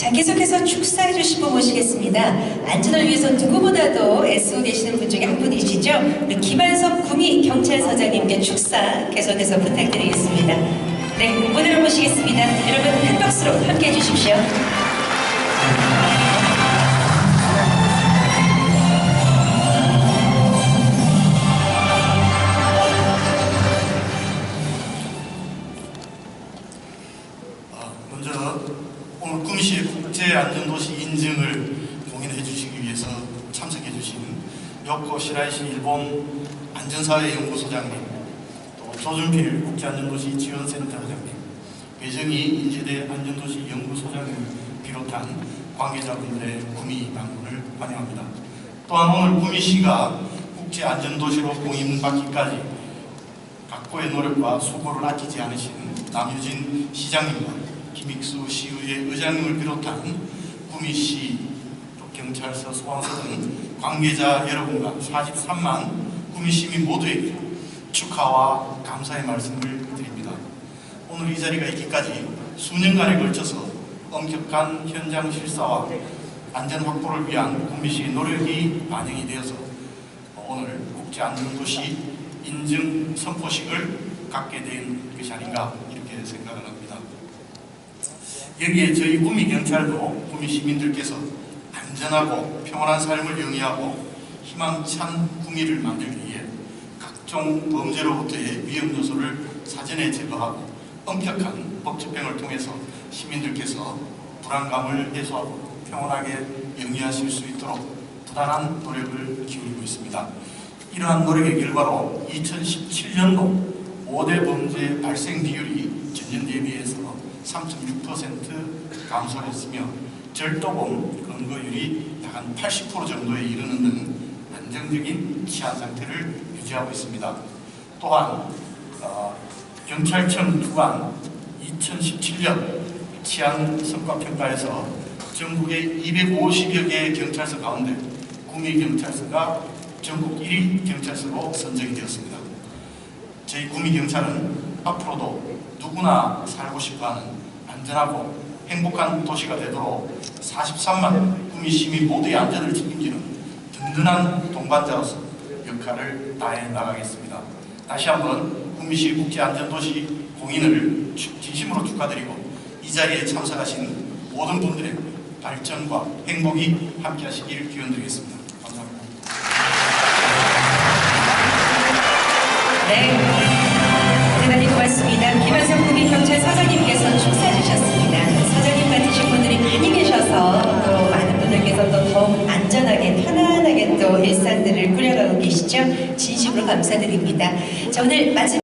자, 계속해서 축사해 주신 분 모시겠습니다. 안전을 위해서 누구보다도 애쓰고 계시는 분 중에 한 분이시죠. 우리 김한섭 구미 경찰서장님께 축사 계속해서 부탁드리겠습니다. 네, 무대로 모시겠습니다. 여러분 큰 박수로 함께 해 주십시오. 구미시 국제안전도시 인증을 공인해 주시기 위해서 참석해 주신 요코 시라이시 일본 안전사회연구소장님 또 조준필 국제안전도시 지원센터장님 배정희 인제대 안전도시 연구소장님 비롯한 관계자분들의 구미 방문을 환영합니다. 또한 오늘 구미시가 국제안전도시로 공인받기까지 각고의 노력과 수고를 아끼지 않으신 남유진 시장님과 김익수 시의회 의장님을 비롯한 구미시 또 경찰서 소방서 등 관계자 여러분과 43만 구미시민 모두에게 축하와 감사의 말씀을 드립니다. 오늘 이 자리가 있기까지 수년간에 걸쳐서 엄격한 현장 실사와 안전 확보를 위한 구미시의 노력이 반영이 되어서 오늘 국제안전도시 인증 선포식을 갖게 된 것이 아닌가 이렇게 생각을 합니다. 여기에 저희 구미 경찰도 구미 시민들께서 안전하고 평온한 삶을 영위하고 희망찬 구미를 만들기 위해 각종 범죄로부터의 위험 요소를 사전에 제거하고 엄격한 법 집행을 통해서 시민들께서 불안감을 해소하고 평온하게 영위하실 수 있도록 부단한 노력을 기울이고 있습니다. 이러한 노력의 결과로 2017년도 5대 범죄 발생 비율이 전년 대비해서 3.6% 감소했으며 절도범 검거율이 약 한 80% 정도에 이르는 등 안정적인 치안 상태를 유지하고 있습니다. 또한 어, 경찰청 주관 2017년 치안 성과 평가에서 전국의 250여 개의 경찰서 가운데 구미 경찰서가 전국 1위 경찰서로 선정이 되었습니다. 저희 구미 경찰은 앞으로도 누구나 살고 싶어하는 안전하고 행복한 도시가 되도록 43만 구미 시민 모두의 안전을 책임지는 든든한 동반자로서 역할을 다해 나가겠습니다. 다시 한번 구미시 국제안전도시 공인을 축- 진심으로 축하드리고 이 자리에 참석하신 모든 분들의 발전과 행복이 함께하시길 기원드리겠습니다. 감사합니다. 네. 대단히 고맙습니다. 김한성 구미 경찰서장님께서 축사해 주셨습니다. 서장님 같으신 분들이 많이 계셔서 또 많은 분들께서 또 더욱 안전하게 편안하게 또 일상들을 꾸려가고 계시죠. 진심으로 감사드립니다. 자, 오늘 마지막